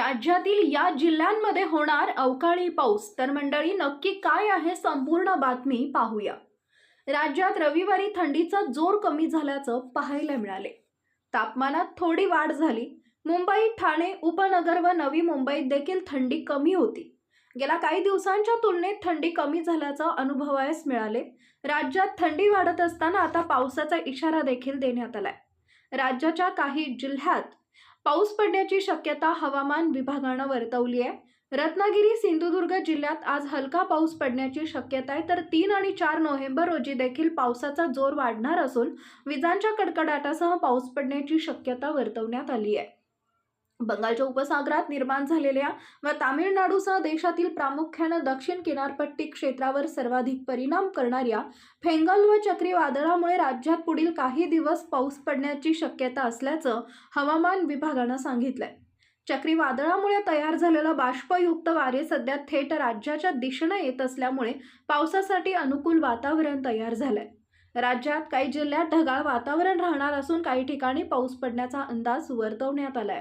राज्यातील या जिल्ह्यांमध्ये होणार अवकाळी पाऊस. तर मंडळी नक्की काय आहे संपूर्ण बातमी पाहूया. राज्यात रविवारी थंडीचा जोर कमी झाल्याचं पाहायला मिळाले. तापमानात थोडी वाढ झाली. मुंबई ठाणे उपनगर व नवी मुंबईत देखील थंडी कमी होती. गेल्या काही दिवसांच्या तुलनेत थंडी कमी झाल्याचं अनुभवायस मिळाले. राज्यात थंडी वाढत असताना आता पावसाचा इशारा देखील देण्यात आलाय. राज्याच्या काही जिल्ह्यात पाऊस पडण्याची शक्यता हवामान विभागानं वर्तवली आहे. रत्नागिरी सिंधुदुर्ग जिल्ह्यात आज हलका पाऊस पडण्याची शक्यता आहे. तर तीन आणि चार नोव्हेंबर रोजी देखील पावसाचा जोर वाढणार असून विजांच्या कडकडाटासह पाऊस पडण्याची शक्यता वर्तवण्यात आली आहे. बंगालच्या उपसागरात निर्माण झालेल्या व तामिळनाडूसह देशातील प्रामुख्यानं दक्षिण किनारपट्टी क्षेत्रावर सर्वाधिक परिणाम करणाऱ्या फेंगल व चक्रीवादळामुळे राज्यात पुढील काही दिवस पाऊस पडण्याची शक्यता असल्याचं हवामान विभागानं सांगितलंय. चक्रीवादळामुळे तयार झालेलं बाष्पयुक्त वारे सध्या थेट राज्याच्या दिशेनं येत असल्यामुळे पावसासाठी अनुकूल वातावरण तयार झालंय. राज्यात काही जिल्ह्यात ढगाळ वातावरण राहणार असून काही ठिकाणी पाऊस पडण्याचा अंदाज वर्तवण्यात आलाय.